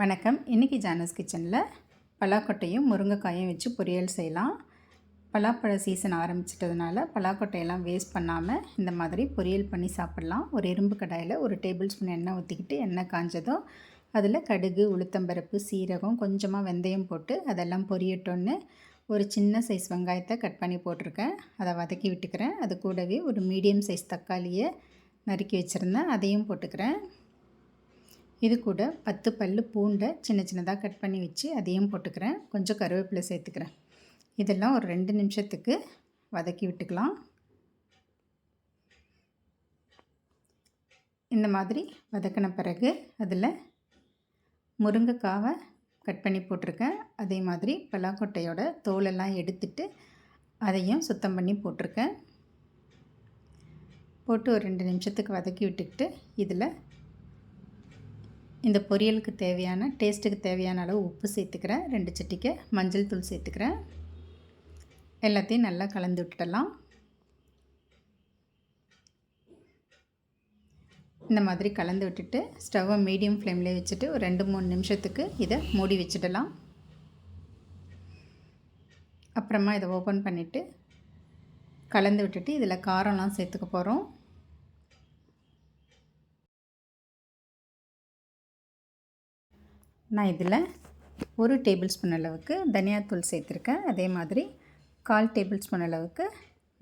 வணக்கம். இன்றைக்கி ஜானஸ் கிச்சனில் பலாக்கொட்டையும் முருங்கைக்காயும் வச்சு பொரியல் செய்யலாம். பலாப்பழ சீசன் ஆரம்பிச்சிட்டதுனால பலாக்கொட்டையெல்லாம் வேஸ்ட் பண்ணாமல் இந்த மாதிரி பொரியல் பண்ணி சாப்பிட்லாம். ஒரு இரும்பு கடாயில் ஒரு டேபிள் ஸ்பூன் எண்ணெய் ஊற்றிக்கிட்டு எண்ணெய் காஞ்சதும் அதில் கடுகு உளுத்தம்பருப்பு சீரகம் கொஞ்சமாக வெந்தயம் போட்டு அதெல்லாம் பொரியட்டோன்னு ஒரு சின்ன சைஸ் வெங்காயத்தை கட் பண்ணி போட்டிருக்கேன். அதை வதக்கி விட்டுக்கிறேன். அது கூடவே ஒரு மீடியம் சைஸ் தக்காளியை நறுக்கி வச்சுருந்தேன். அதையும் போட்டுக்கிறேன். இது கூட பத்து பல் பூண்டை சின்ன சின்னதாக கட் பண்ணி வச்சு அதையும் போட்டுக்கிறேன். கொஞ்சம் கருவேப்பிலை சேர்த்துக்கிறேன். இதெல்லாம் ஒரு ரெண்டு நிமிஷத்துக்கு வதக்கி விட்டுக்கலாம். இந்த மாதிரி வதக்கின பிறகு அதில் முருங்கைக்காவை கட் பண்ணி போட்டிருக்கேன். அதே மாதிரி பலாக்கொட்டையோட தோலெல்லாம் எடுத்துட்டு அதையும் சுத்தம் பண்ணி போட்டிருக்கேன். போட்டு ஒரு ரெண்டு நிமிஷத்துக்கு வதக்கி விட்டுக்கிட்டு இதில் இந்த பொரியலுக்கு தேவையான டேஸ்ட்டுக்கு தேவையான அளவு உப்பு சேர்த்துக்கிறேன். ரெண்டு சட்டிக்கு மஞ்சள் தூள் சேர்த்துக்கிறேன். எல்லாத்தையும் நல்லா கலந்து விட்டுடலாம். இந்த மாதிரி கலந்து விட்டுட்டு ஸ்டவ்வை மீடியம் ஃப்ளேம்லேயே வச்சுட்டு ஒரு ரெண்டு மூணு நிமிஷத்துக்கு இதை மூடி வச்சிடலாம். அப்புறமா இதை ஓப்பன் பண்ணிவிட்டு கலந்து விட்டுட்டு இதில் காரம்லாம் சேர்த்துக்க போகிறோம். நான் இதில் ஒரு டேபிள் ஸ்பூன் அளவுக்கு தனியாத்தூள் சேர்த்துருக்கேன். அதே மாதிரி கால் டேபிள் ஸ்பூன் அளவுக்கு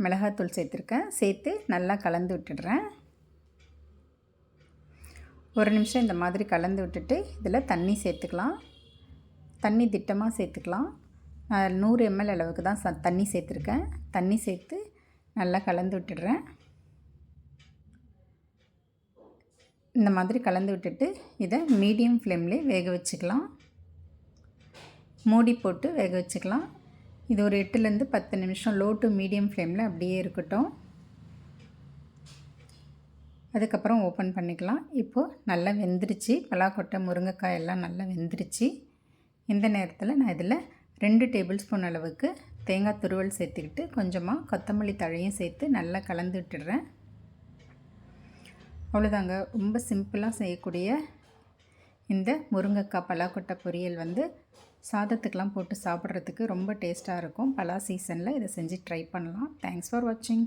மிளகாத்தூள் சேர்த்துருக்கேன். சேர்த்து நல்லா கலந்து விட்டுடுறேன். ஒரு நிமிஷம் இந்த மாதிரி கலந்து விட்டுட்டு இதில் தண்ணி சேர்த்துக்கலாம். தண்ணி திட்டமாக சேர்த்துக்கலாம். நான் நூறு எம்எல் அளவுக்கு தான் ச தண்ணி சேர்த்துருக்கேன். தண்ணி சேர்த்து நல்லா கலந்து விட்டுடுறேன். இந்த மாதிரி கலந்து விட்டுட்டு இதை மீடியம் ஃப்ளேம்லேயே வேக வச்சுக்கலாம். மூடி போட்டு வேக வச்சுக்கலாம். இது ஒரு எட்டுலேருந்து பத்து நிமிஷம் லோ டு மீடியம் ஃப்ளேமில் அப்படியே இருக்கட்டும். அதுக்கப்புறம் ஓப்பன் பண்ணிக்கலாம். இப்போது நல்லா வெந்துருச்சு. பலாக்கொட்டை முருங்கைக்காய் எல்லாம் நல்லா வெந்துருச்சு. இந்த நேரத்தில் நான் இதில் ரெண்டு டேபிள் ஸ்பூன் அளவுக்கு தேங்காய் துருவல் சேர்த்துக்கிட்டு கொஞ்சமாக கொத்தமல்லி தழையும் சேர்த்து நல்லா கலந்து விட்டுடுறேன். அவ்வளோதாங்க. ரொம்ப சிம்பிளாக செய்யக்கூடிய இந்த முருங்கைக்காய் பலாக்கொட்டை பொரியல் வந்து சாதத்துக்கெலாம் போட்டு சாப்பிட்றதுக்கு ரொம்ப டேஸ்ட்டாக இருக்கும். பலா சீசனில் இதை செஞ்சு ட்ரை பண்ணலாம். தேங்க்ஸ் ஃபார் வாட்சிங்